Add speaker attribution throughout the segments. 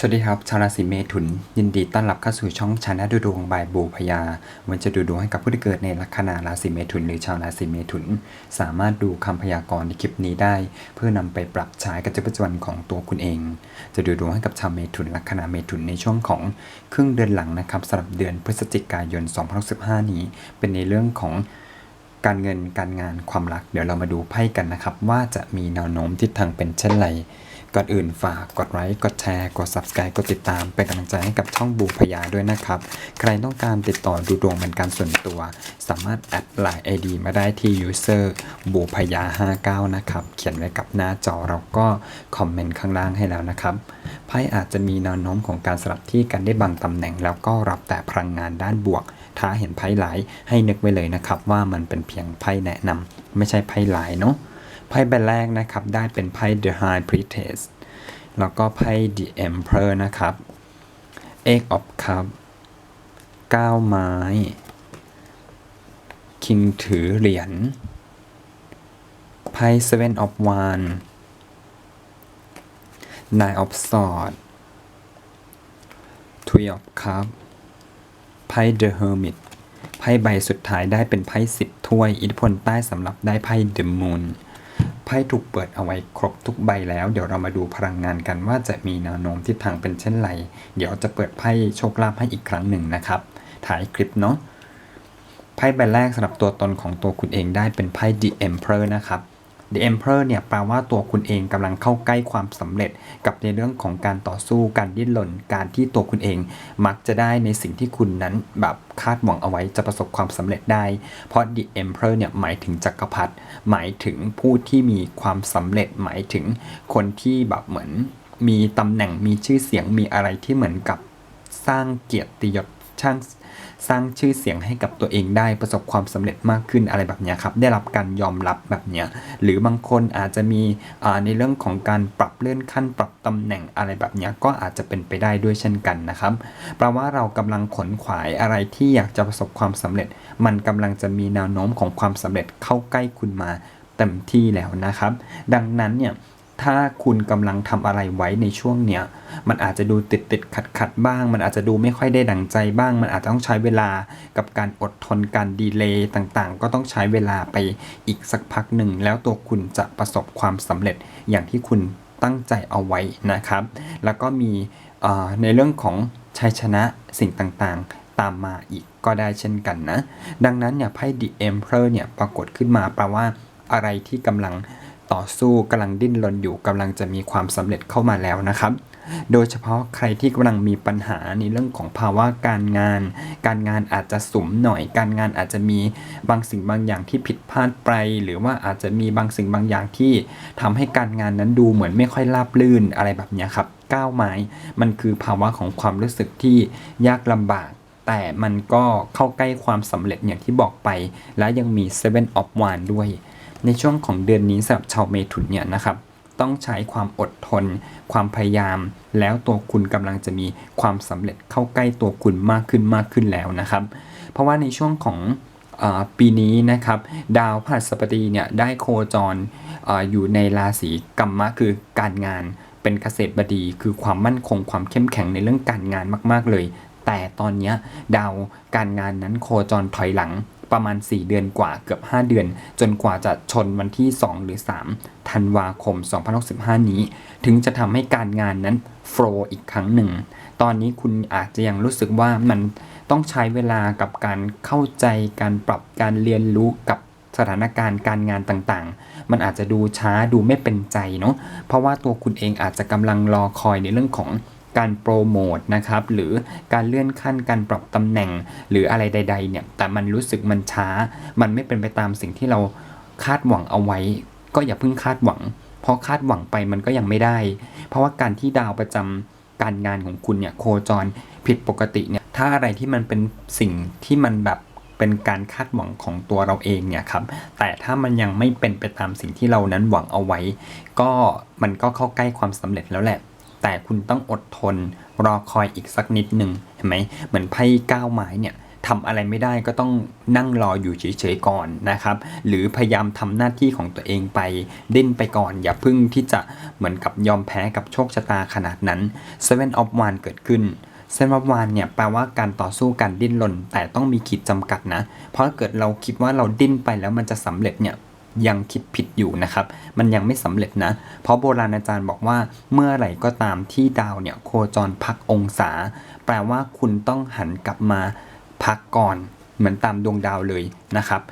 Speaker 1: สวัสดีครับ ชาวราศีเมถุน ยินดีต้อนรับเข้าสู่ช่องชาแนลดูดวงบายบูพยา วันจะดูดวงให้กับผู้ที่เกิดในลัคนาราศีเมถุน หรือชาวราศีเมถุน สามารถดูคำพยากรณ์ในคลิปนี้ได้ เพื่อนำไปปรับใช้กับชีวิตประจำวันของตัวคุณเอง จะดูดวงให้กับชาวเมถุนลัคนาเมถุนในช่วงของครึ่งเดือนหลังนะครับสำหรับเดือนพฤศจิกายน 2065นี้ เป็นในเรื่องของการเงินการงานความรัก เดี๋ยวเรามาดูไพ่กันนะครับว่าจะมีแนวโน้มทิศทางเป็นเช่นไร ก่อนอื่นฝากกดไลค์กดแชร์กด subscribe กดติดตาม เป็นกำลังใจให้กับช่องบูพยาด้วยนะครับ ใครต้องการติดต่อดูดวงเป็นการส่วนตัว สามารถแอดไลน์ ID มาได้ที่ user บูพยา 59 นะครับ เขียนไว้กับหน้าจอเราก็คอมเมนต์ข้างล่างให้แล้วนะครับไพ่อาจจะมีแนวโน้มของการสลับที่กันได้บางตำแหน่ง แล้วก็รับแต่พลังงานด้านบวก ถ้าเห็นไพ่หลายให้นึกไว้เลยนะครับว่ามันเป็นเพียงไพ่แนะนำไม่ใช่ไพ่หลายเนาะ ไพ่ใบแรกนะครับ ได้เป็นไพ่ The High Priestess แล้วก็ไพ่ The Emperor นะครับ Eight of Cups 9ไม้ King ถือเหรียญ ไพ่ Seven of Wands Nine of Swords Three of Cups ไพ่ The Hermit ไพ่ใบสุดท้ายได้เป็นไพ่สิบถ้วย อิทธิพลใต้สำหรับได้ไพ่ The Moon ไพ่ถูกเปิดเอาไว้ครบทุกใบแล้ว เดี๋ยวเรามาดูพลังงานกันว่าจะมีแนวโน้มทิศทางเป็นเช่นไร เดี๋ยวจะเปิดไพ่โชคลาภให้อีกครั้งหนึ่งนะครับถ่ายคลิปเนาะไพ่ใบแรกสำหรับตัวตนของตัวคุณเองได้เป็นไพ่ The Emperor นะครับ The Emperor เนี่ยแปลว่าตัวคุณเองกำลังเข้าใกล้ความสำเร็จกับในเรื่องของการต่อสู้การดิ้นรนการที่ตัวคุณเอง มักจะได้ในสิ่งที่คุณนั้นแบบคาดหวังเอาไว้จะประสบความสำเร็จได้ เพราะ The Emperor เนี่ยหมายถึงจักรพรรดิหมายถึงผู้ที่มีความสำเร็จหมายถึงคนที่แบบเหมือน มีตำแหน่งมีชื่อเสียงมีอะไรที่เหมือนกับสร้างเกียรติยศช่าง สร้างชื่อเสียงให้กับตัวเองได้ประสบความสำเร็จมากขึ้นอะไรแบบนี้ครับได้รับการยอมรับแบบนี้หรือบางคนอาจจะมีในเรื่องของการปรับเลื่อนขั้นปรับตำแหน่งอะไรแบบนี้ก็อาจจะเป็นไปได้ด้วยเช่นกันนะครับแปลว่าเรากำลังขนขวายอะไรที่อยากจะประสบความสำเร็จ มันกำลังจะมีแนวโน้มของความสำเร็จเข้าใกล้คุณมาเต็มที่แล้วนะครับ ดังนั้นเนี่ย ถ้าคุณกำลังทำอะไรไว้ในช่วงเนี้ย มันอาจจะดูติดติดขัดขัดบ้าง มันอาจจะดูไม่ค่อยได้ดังใจบ้าง มันอาจจะต้องใช้เวลากับการอดทนการดีเลย์ต่างๆ ก็ต้องใช้เวลาไปอีกสักพักหนึ่ง แล้วตัวคุณจะประสบความสำเร็จอย่างที่คุณตั้งใจเอาไว้นะครับ แล้วก็มีในเรื่องของชัยชนะสิ่งต่างๆ ตามมาอีกก็ได้เช่นกันนะ ดังนั้นเนี่ยไพ่ The Emperor เนี่ยปรากฏขึ้นมาแปลว่าอะไรที่กำลัง ต่อสู้กำลังดิ้นรนอยู่กำลังจะมีความสำเร็จเข้ามาแล้วนะครับ โดยเฉพาะใครที่กำลังมีปัญหาในเรื่องของภาวะการงาน การงานอาจจะสุมหน่อย การงานอาจจะมีบางสิ่งบางอย่างที่ผิดพลาดไป หรือว่าอาจจะมีบางสิ่งบางอย่างที่ทำให้การงานนั้นดูเหมือนไม่ค่อยราบรื่นอะไรแบบนี้ครับก้าวไม้มันคือภาวะของความรู้สึกที่ยากลำบากแต่มันก็เข้าใกล้ความสำเร็จอย่างที่บอกไป และยังมี Seven of Wands ด้วย ในช่วงของเดือนนี้สำหรับชาวเมถุนเนี่ยนะครับต้องใช้ความอดทน ความพยายาม แล้วตัวคุณกำลังจะมีความสำเร็จเข้าใกล้ตัวคุณมากขึ้นมากขึ้นแล้วนะครับ เพราะว่าในช่วงของปีนี้นะครับ ดาวพฤหัสบดีเนี่ยได้โคจรออยู่ในราศีกัมมะคือการงาน เป็นเกษตรบดีคือความมั่นคงความเข้มแข็งในเรื่องการงานมาก ๆเลย แต่ตอนนี้ดาวการงานนั้นโคจรถอยหลัง ประมาณ 4 เดือนกว่าเกือบ 5 เดือน จนกว่าจะชนวันที่ 2 หรือ 3 ธันวาคม 2065 นี้ ถึงจะทำให้การงานนั้นโฟลว์อีกครั้งหนึ่ง ตอนนี้คุณอาจจะยังรู้สึกว่ามันต้องใช้เวลากับการเข้าใจการปรับการเรียนรู้กับสถานการณ์การงานต่างๆ มันอาจจะดูช้าดูไม่เป็นใจเนาะเพราะว่าตัวคุณเองอาจจะกำลังรอคอยในเรื่องของ การโปรโมทนะครับหรือการเลื่อนขั้นการปรับตำแหน่งหรืออะไรใด ๆ เนี่ย แต่มันรู้สึกมันช้า มันไม่เป็นไปตามสิ่งที่เราคาดหวังเอาไว้ ก็อย่าเพิ่งคาดหวัง เพราะคาดหวังไปมันก็ยังไม่ได้ เพราะว่าการที่ดาวประจำการงานของคุณเนี่ยโคจรผิดปกติเนี่ยถ้าอะไรที่มันเป็นสิ่งที่มันแบบเป็นการคาดหวังของตัวเราเองเนี่ยครับ แต่ถ้ามันยังไม่เป็นไปตามสิ่งที่เรานั้นหวังเอาไว้ ก็มันก็เข้าใกล้ความสำเร็จแล้วแหละ แต่คุณต้องอดทนรอคอยอีกสักนิดหนึ่งเห็นไหมเหมือนไพ่ก้าวไม้เนี่ยทำอะไรไม่ได้ก็ต้องนั่งรออยู่เฉยๆก่อนนะครับ หรือพยายามทำหน้าที่ของตัวเองไปดิ้นไปก่อน อย่าพึ่งที่จะเหมือนกับยอมแพ้กับโชคชะตาขนาดนั้น Seven of w a n เกิดขึ้นเซนวับวานเนี่ยแปลว่าการต่อสู้การดิ้นรนแต่ต้องมีขีดจำกัดนะ เพราะเกิดเราคิดว่าเราดิ้นไปแล้วมันจะสำเร็จเนี่ย ยังคิดผิดอยู่นะครับ มันยังไม่สำเร็จนะ เพราะโบราณอาจารย์บอกว่าเมื่อไหร่ก็ตามที่ดาวเนี่ยโคจรพักองศา แปลว่าคุณต้องหันกลับมาพักก่อน เหมือนตามดวงดาวเลยนะครับ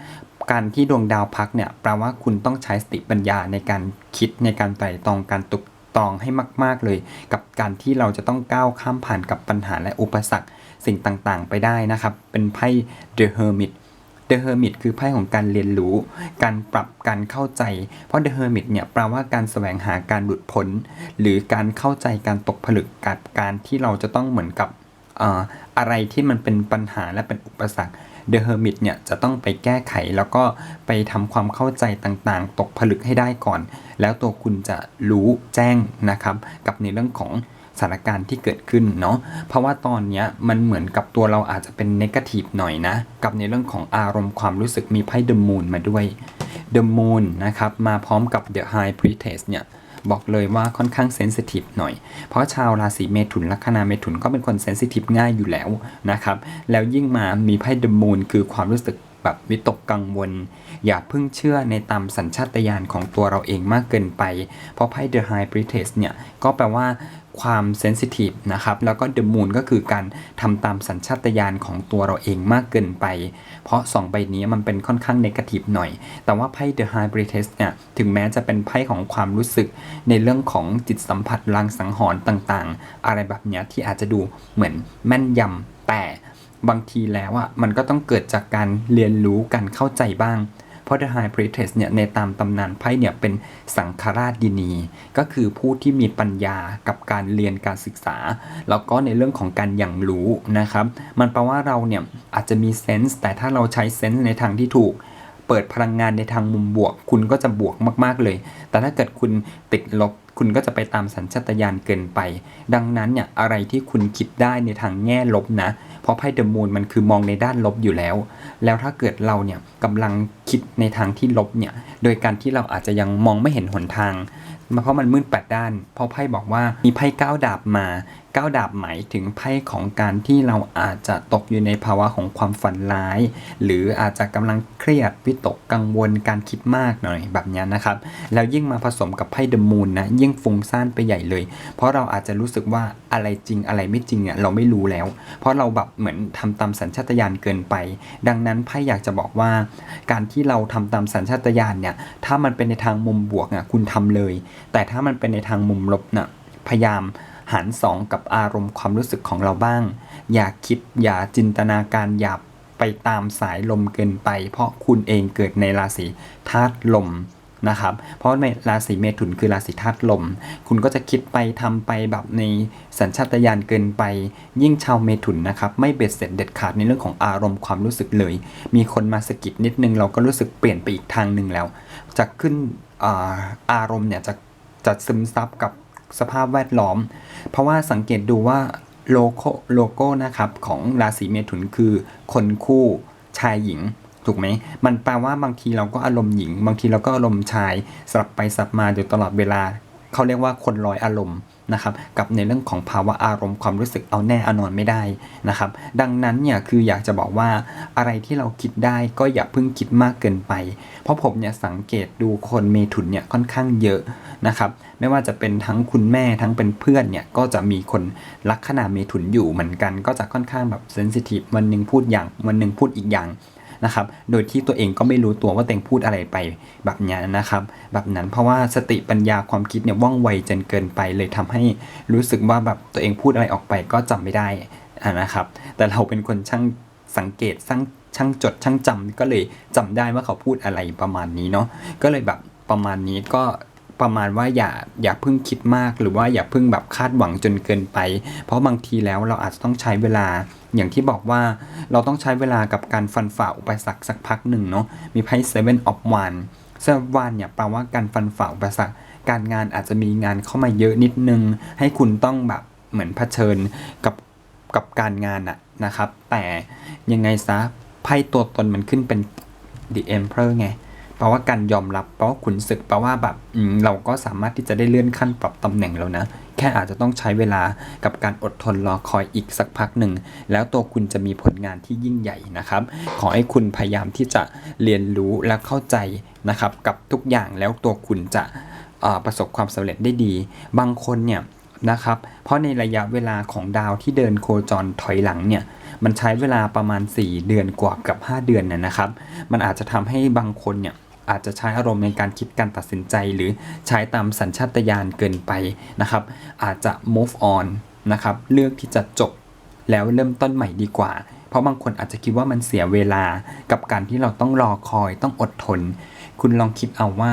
Speaker 1: การที่ดวงดาวพักเนี่ยแปลว่าคุณต้องใช้สติปัญญาในการคิดในการไตร่ตรองการตุกตองให้มาก ๆ เลย กับการที่เราจะต้องก้าวข้ามผ่านกับปัญหาและอุปสรรคสิ่งต่างๆ ไปได้นะครับ เป็นไพ่ The Hermit The Hermit คือไพ่ของการเรียนรู้ การปรับการเข้าใจ เพราะ The Hermit เนี่ยแปลว่าการแสวงหาการหลุดพ้น หรือการเข้าใจการตกผลึกกับการที่เราจะต้องเหมือนกับอะไรที่มันเป็นปัญหาและเป็นอุปสรรค The Hermit เนี่ยจะต้องไปแก้ไขแล้วก็ไปทำความเข้าใจต่างๆ ตกผลึกให้ได้ก่อน แล้วตัวคุณจะรู้แจ้งนะครับกับในเรื่องของสถานการณ์ที่เกิดขึ้นเนาะ เพราะว่าตอนนี้มันเหมือนกับตัวเราอาจจะเป็นเนกาทีฟหน่อยนะ กับในเรื่องของอารมณ์ความรู้สึกมีไพ่ The Moon มาด้วย The Moon นะครับ มาพร้อมกับ The High Priestess เนี่ย บอกเลยว่าค่อนข้างเซนซิทีฟหน่อย เพราะชาวราศีเมถุนลัคนาเมถุนก็เป็นคนเซนซิทีฟง่ายอยู่แล้วนะครับ แล้วยิ่งมามีไพ่เดอะมูนคือความรู้สึกแบบวิตกกังวล อย่าเพิ่งเชื่อในตามสัญชาตญาณของตัวเราเองมากเกินไป เพราะไพ่ The High Priestess เนี่ย ก็แปลว่า ความเซนซิทีฟนะครับ แล้วก็ The Moon ก็คือการทำตามสัญชาตญาณของตัวเราเองมากเกินไป เพราะ 2 ใบนี้มันเป็นค่อนข้างเนกาทีฟหน่อย แต่ว่าไพ่ The High Priestess เนี่ย ถึงแม้จะเป็นไพ่ของความรู้สึกในเรื่องของจิตสัมผัสลางสังหรณ์ต่างๆ อะไรแบบนี้ที่อาจจะดูเหมือนแม่นยำแต่บางทีแล้วอะมันก็ต้องเกิดจากการเรียนรู้การเข้าใจบ้าง เพราะ The High Priestess เนี่ยในตามตำนานไพ่เนี่ยเป็นสังฆราชดินี ก็คือผู้ที่มีปัญญากับการเรียนการศึกษา แล้วก็ในเรื่องของการอย่างรู้นะครับ มันแปลว่าเราเนี่ยอาจจะมีเซนส์แต่ถ้าเราใช้เซนส์ในทางที่ถูกเปิดพลังงานในทางมุมบวก คุณก็จะบวกมากๆเลย แต่ถ้าเกิดคุณติดลบคุณก็จะไปตามสัญชาตญาณเกินไป ดังนั้นเนี่ยอะไรที่คุณคิดได้ในทางแง่ลบนะ เพราะไพ่เดอะมูนมันคือมองในด้านลบอยู่แล้ว แล้วถ้าเกิดเราเนี่ยกำลังคิดในทางที่ลบเนี่ย โดยการที่เราอาจจะยังมองไม่เห็นหนทาง เพราะมันมืดแปดด้าน เพราะไพ่บอกว่ามีไพ่เก้าดาบมา เก้าดาบหมายถึงไพ่ของการที่เราอาจจะตกอยู่ในภาวะของความฝันร้าย หรืออาจจะกำลังเครียดวิตกกังวลการคิดมากหน่อยแบบนี้นะครับ แล้วยิ่งมาผสมกับไพ่เดมูนนะยิ่งฟุ้งซ่านไปใหญ่เลย เพราะเราอาจจะรู้สึกว่าอะไรจริงอะไรไม่จริงเนี่ยเราไม่รู้แล้ว เพราะเราแบบเหมือนทำตามสัญชาตญาณเกินไป ดังนั้นไพ่อยากจะบอกว่า การที่เราทำตามสัญชาตญาณเนี่ยถ้ามันเป็นในทางมุมบวกอะคุณทำเลย แต่ถ้ามันเป็นในทางมุมลบน่ะพยายาม หารสองกับอารมณ์ความรู้สึกของเราบ้าง อย่าคิดอย่าจินตนาการอย่าไปตามสายลมเกินไป เพราะคุณเองเกิดในราศีธาตุลมนะครับ เพราะในราศีเมถุนคือราศีธาตุลม คุณก็จะคิดไปทำไปแบบในสัญชาตญาณเกินไป ยิ่งชาวเมถุนนะครับ ไม่เบ็ดเสร็จเด็ดขาดในเรื่องของอารมณ์ความรู้สึกเลย มีคนมาสะกิดนิดนึงเราก็รู้สึกเปลี่ยนไปอีกทางหนึ่งแล้ว จะขึ้นอาอารมณ์เนี่ยจะจะซึมซับกับ สภาพแวดล้อม เพราะว่าสังเกตดูว่าโลโก้โลโก้นะครับของราศีเมถุนคือคนคู่ชายหญิงถูกไหมมันแปลว่าบางทีเราก็อารมณ์หญิง บางทีเราก็อารมณ์ชายสลับไปสลับมาอยู่ตลอดเวลา เขาเรียกว่าคนลอยอารมณ์ นะครับกับในเรื่องของภาวะอารมณ์ความรู้สึกเอาแน่เอานอนไม่ได้นะครับดังนั้นเนี่ยคืออยากจะบอกว่าอะไรที่เราคิดได้ก็อย่าเพิ่งคิดมากเกินไป เพราะผมเนี่ยสังเกตดูคนเมถุนเนี่ยค่อนข้างเยอะนะครับไม่ว่าจะเป็นทั้งคุณแม่ทั้งเป็นเพื่อนเนี่ยก็จะมีคนลัคนาเมถุนอยู่เหมือนกัน ก็จะค่อนข้างแบบเซนซิทีฟวันหนึ่งพูดอย่างวันหนึ่งพูดอีกอย่าง นะครับ โดยที่ตัวเองก็ไม่รู้ตัวว่าตัวเองพูดอะไรไปแบบนี้นะครับ แบบนั้นเพราะว่าสติปัญญาความคิดเนี่ยว่องไวจนเกินไป เลยทำให้รู้สึกว่าแบบตัวเองพูดอะไรออกไปก็จำไม่ได้นะครับ แต่เราเป็นคนช่างสังเกตช่างช่างจดช่างจำก็เลยจำได้ว่าเขาพูดอะไรประมาณนี้เนาะก็เลยแบบประมาณนี้ก็ ประมาณว่าอย่าอย่าเพิ่งคิดมากหรือว่าอย่าเพิ่งแบบคาดหวังจนเกินไป เพราะบางทีแล้วเราอาจจะต้องใช้เวลาอย่างที่บอกว่าเราต้องใช้เวลากับการฟันฝ่าอุปสรรคสักพักหนึ่งเนาะมีไพ่ Seven of Wands Seven of Wands เนี่ยแปลว่าการฟันฝ่าอุปสรรคการงานอาจจะมีงานเข้ามาเยอะนิดนึง ให้คุณต้องแบบเหมือนเผชิญกับกับการงานอะนะครับ แต่ยังไงซะไพ่ตัวตนมันขึ้นเป็น The Emperor ไง แปลว่าการยอมรับแปลว่าขุนศึกแปลว่าแบบเราก็สามารถที่จะได้เลื่อนขั้นปรับตำแหน่งแล้วนะ แค่อาจจะต้องใช้เวลากับการอดทนรอคอยอีกสักพักหนึ่ง แล้วตัวคุณจะมีผลงานที่ยิ่งใหญ่นะครับ ขอให้คุณพยายามที่จะเรียนรู้และเข้าใจนะครับ กับทุกอย่างแล้วตัวคุณจะประสบความสำเร็จได้ดี บางคนเนี่ยนะครับ เพราะในระยะเวลาของดาวที่เดินโคจรถอยหลังเนี่ย มันใช้เวลาประมาณ 4 เดือนกว่ากับ 5 เดือนน่ะนะครับ มันอาจจะทำให้บางคนเนี่ย อาจจะใช้อารมณ์ในการคิดการตัดสินใจ หรือใช้ตามสัญชาตญาณเกินไปนะครับ อาจจะ move on นะครับเลือกที่จะจบแล้วเริ่มต้นใหม่ดีกว่า เพราะบางคนอาจจะคิดว่ามันเสียเวลากับการที่เราต้องรอคอยต้องอดทน คุณลองคิดเอาว่า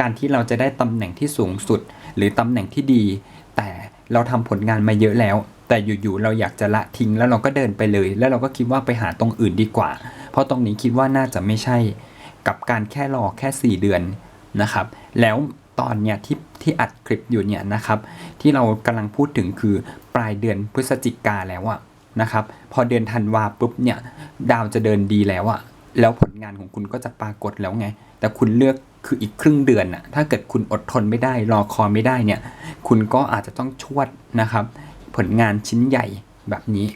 Speaker 1: การที่เราจะได้ตำแหน่งที่สูงสุด หรือตำแหน่งที่ดี แต่เราทำผลงานมาเยอะแล้ว แต่อยู่ๆเราอยากจะละทิ้งแล้วเราก็เดินไปเลย แล้วเราก็คิดว่าไปหาตรงอื่นดีกว่า เพราะตรงนี้คิดว่าน่าจะไม่ใช่ กับการแค่รอแค่ 4 เดือนนะครับ แล้วตอนเนี้ยที่ที่อัดคลิปอยู่เนี่ยนะครับ ที่เรากำลังพูดถึงคือปลายเดือนพฤศจิกาแล้วอะนะครับ พอเดือนธันวาปุ๊บเนี่ยดาวจะเดินดีแล้วอะแล้วผลงานของคุณก็จะปรากฏแล้วไง แต่คุณเลือกคืออีกครึ่งเดือนน่ะถ้าเกิดคุณอดทนไม่ได้รอคอยไม่ได้เนี่ยคุณก็อาจจะต้องชวดนะครับ ผลงานชิ้นใหญ่แบบนี้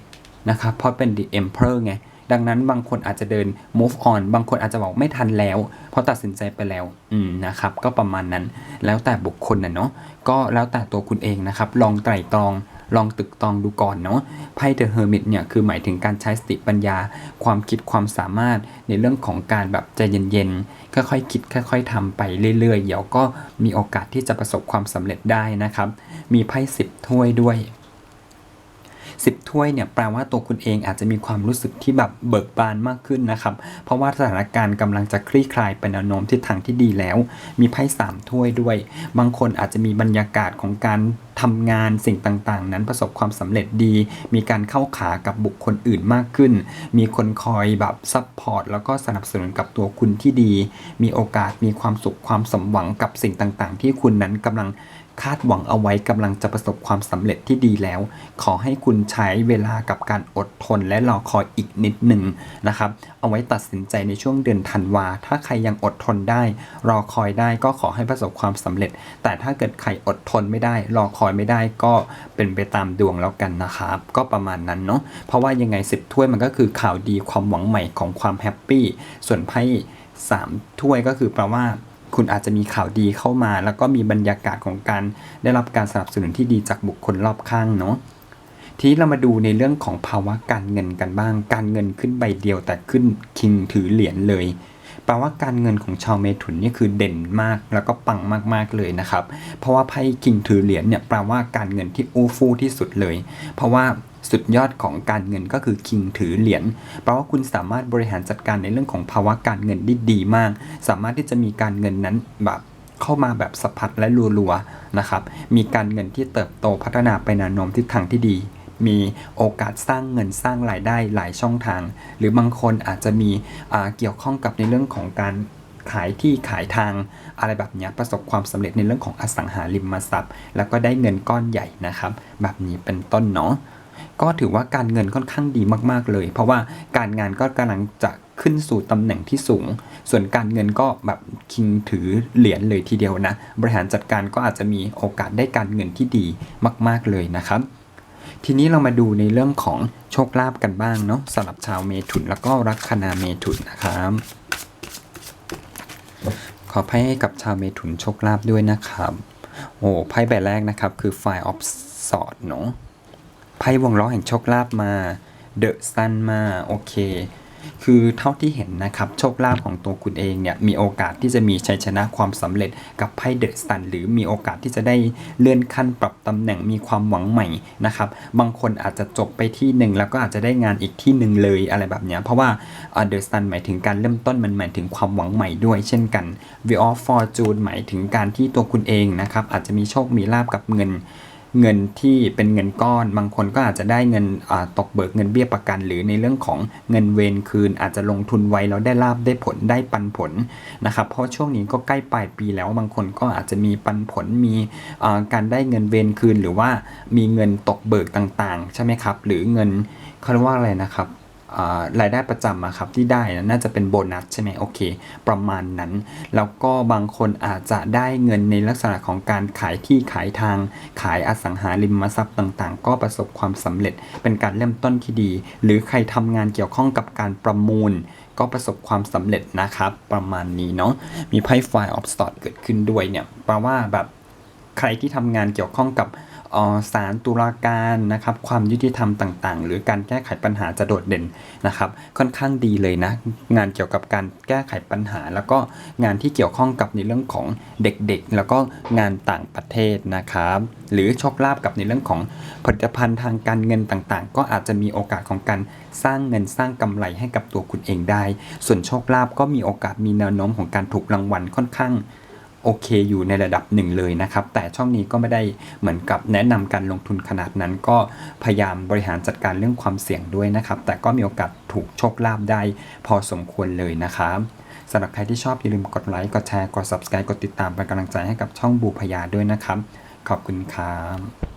Speaker 1: นะครับ เพราะเป็น the emperor ไง ดังนั้นบางคนอาจจะเดิน move on บางคนอาจจะบอกไม่ทันแล้ว เพราะตัดสินใจไปแล้ว อืมนะครับ ก็ประมาณนั้น แล้วแต่บุคคลนะเนาะ ก็แล้วแต่ตัวคุณเองนะครับ ลองไตร่ตรอง ลองตึกตองดูก่อนเนาะ ไพ่ The Hermit เนี่ยคือหมายถึงการใช้สติปัญญา ความคิดความสามารถในเรื่องของการแบบใจเย็นๆ ค่อยๆคิดค่อยๆทำไปเรื่อยๆ เดี๋ยวก็มีโอกาสที่จะประสบความสำเร็จได้นะครับ มีไพ่สิบถ้วยด้วย สิบถ้วยเนี่ยแปลว่าตัวคุณเองอาจจะมีความรู้สึกที่แบบเบิกบานมากขึ้นนะครับ เพราะว่าสถานการณ์กำลังจะคลี่คลายเป็นแนวโน้มทิศทางที่ดีแล้ว มีไพ่สามถ้วยด้วย บางคนอาจจะมีบรรยากาศของการทำงานสิ่งต่างๆ นั้นประสบความสำเร็จดี มีการเข้าขากับบุคคลอื่นมากขึ้น มีคนคอยแบบซัพพอร์ตแล้วก็สนับสนุนกับตัวคุณที่ดี มีโอกาสมีความสุขความสมหวังกับสิ่งต่างๆ ที่คุณนั้นกำลัง คาดหวังเอาไว้กำลังจะประสบความสำเร็จที่ดีแล้ว ขอให้คุณใช้เวลากับการอดทนและรอคอยอีกนิดหนึ่งนะครับ เอาไว้ตัดสินใจในช่วงเดือนธันวา ถ้าใครยังอดทนได้ รอคอยได้ก็ขอให้ประสบความสำเร็จ แต่ถ้าเกิดใครอดทนไม่ได้ รอคอยไม่ได้ก็เป็นไปตามดวงแล้วกันนะครับ ก็ประมาณนั้นเนาะ เพราะว่ายังไงสิบถ้วยมันก็คือข่าวดีความหวังใหม่ของความแฮปปี้ ส่วนไพ่สามถ้วยก็คือแปลว่า คุณอาจจะมีข่าวดีเข้ามา แล้วก็มีบรรยากาศของการได้รับการสนับสนุนที่ดีจากบุคคลรอบข้างเนาะทีนี้เรามาดูในเรื่องของภาวะการเงินกันบ้าง การเงินขึ้นใบเดียวแต่ขึ้นคิงถือเหรียญเลยแปลว่าการเงินของชาวเมถุนนี่คือเด่นมากแล้วก็ปังมากๆเลยนะครับ เพราะว่าไพ่คิงถือเหรียญเนี่ยแปลว่าการเงินที่อู้ฟู่ที่สุดเลย เพราะว่า สุดยอดของการเงินก็คือคิงถือเหรียญแปลว่าคุณสามารถบริหารจัดการในเรื่องของภาวะการเงินได้ดีมาก สามารถที่จะมีการเงินนั้นแบบเข้ามาแบบสะพัดและรัวๆนะครับ มีการเงินที่เติบโตพัฒนาไปนวโน้มทิศทางที่ดี มีโอกาสสร้างเงินสร้างรายได้หลายช่องทาง หรือบางคนอาจจะมีเกี่ยวข้องกับในเรื่องของการขายที่ขายทางอะไรแบบนี้ประสบความสำเร็จในเรื่องของอสังหาริมทรัพย์ แล้วก็ได้เงินก้อนใหญ่นะครับ แบบนี้เป็นต้นเนาะ ก็ถือว่าการเงินค่อนข้างดีมากๆเลย เพราะว่าการงานก็กำลังจะขึ้นสู่ตำแหน่งที่สูง ส่วนการเงินก็แบบคิงถือเหรียญเลยทีเดียวนะ บริหารจัดการก็อาจจะมีโอกาสได้การเงินที่ดีมาก ๆเลยนะครับ ทีนี้เรามาดูในเรื่องของโชคลาภกันบ้างเนาะสำหรับชาวเมถุนแล้วก็ลัคนาเมถุนนะครับขอไพ่ให้กับชาวเมถุนโชคลาภด้วยนะครับ โอ้ไพ่ใบแรกนะครับคือ Fire of Swords เนาะ พ่วงล้อแห่งโชคลาภมา The Sun มาโอเค คือเท่าที่เห็นนะครับ โชคลาภของตัวคุณเองเนี่ยมีโอกาสที่จะมีชัยชนะความสำเร็จกับไพ่เดอะซันหรือมีโอกาสที่จะได้เลื่อนขั้นปรับตำแหน่งมีความหวังใหม่นะครับ บางคนอาจจะจบไปที่หนึ่งแล้วก็อาจจะได้งานอีกที่หนึ่งเลยอะไรแบบเนี้ยเพราะว่าเดอะซันหมายถึงการเริ่มต้นมันหมายถึงความหวังใหม่ด้วย เช่นกัน v i of Fortune หมายถึงการที่ตัวคุณเองนะครับอาจจะมีโชคมีลาบกับเงิน เงินที่เป็นเงินก้อน บางคนก็อาจจะได้เงินตกเบิกเงินเบี้ยประกัน หรือในเรื่องของเงินเวรคืน อาจจะลงทุนไว้แล้วได้ลาบได้ผลได้ปันผลนะครับเพราะช่วงนี้ก็ใกล้ปลายปีแล้วบางคนก็อาจจะมีปันผลมีการได้เงินเวรคืน หรือว่ามีเงินตกเบิกต่างๆ ใช่ไหมครับ หรือเงินเขาเรียกว่าอะไรนะครับ รายได้ประจำอะครับที่ได้นะน่าจะเป็นโบนัสใช่ไหมโอเค ประมาณนั้น แล้วก็บางคนอาจจะได้เงินในลักษณะของการขายที่ขายทาง ขายอสังหาริมทรัพย์ต่างๆ ก็ประสบความสำเร็จเป็นการเริ่มต้นที่ดี หรือใครทำงานเกี่ยวข้องกับการประมูล ก็ประสบความสำเร็จนะครับ ประมาณนี้เนาะมีไพ่ไฟออฟสตอดเกิดขึ้นด้วยเนี่ยแปลว่าแบบใครที่ทำงานเกี่ยวข้องกับ ศาลตุลาการนะครับความยุติธรรมต่าง ๆ หรือการแก้ไขปัญหาจะโดดเด่นนะครับ ค่อนข้างดีเลยนะ งานเกี่ยวกับการแก้ไขปัญหา แล้วก็งานที่เกี่ยวข้องกับในเรื่องของเด็กๆ แล้วก็งานต่างประเทศนะครับ หรือโชคลาภกับในเรื่องของผลิตภัณฑ์ทางการเงินต่างๆ ก็อาจจะมีโอกาสของการสร้างเงินสร้างกำไรให้กับตัวคุณเองได้ ส่วนโชคลาภก็มีโอกาสมีแนวโน้มของการถูกรางวัลค่อนข้าง โอเคอยู่ในระดับหนึ่งเลยนะครับ แต่ช่องนี้ก็ไม่ได้เหมือนกับแนะนำการลงทุนขนาดนั้น ก็พยายามบริหารจัดการเรื่องความเสี่ยงด้วยนะครับ แต่ก็มีโอกาสถูกโชคลาภได้พอสมควรเลยนะครับสำหรับใครที่ชอบอย่าลืมกดไลค์ กดแชร์ กด subscribe กดติดตามเป็นกำลังใจให้กับช่องบูพยาด้วยนะครับ ขอบคุณครับ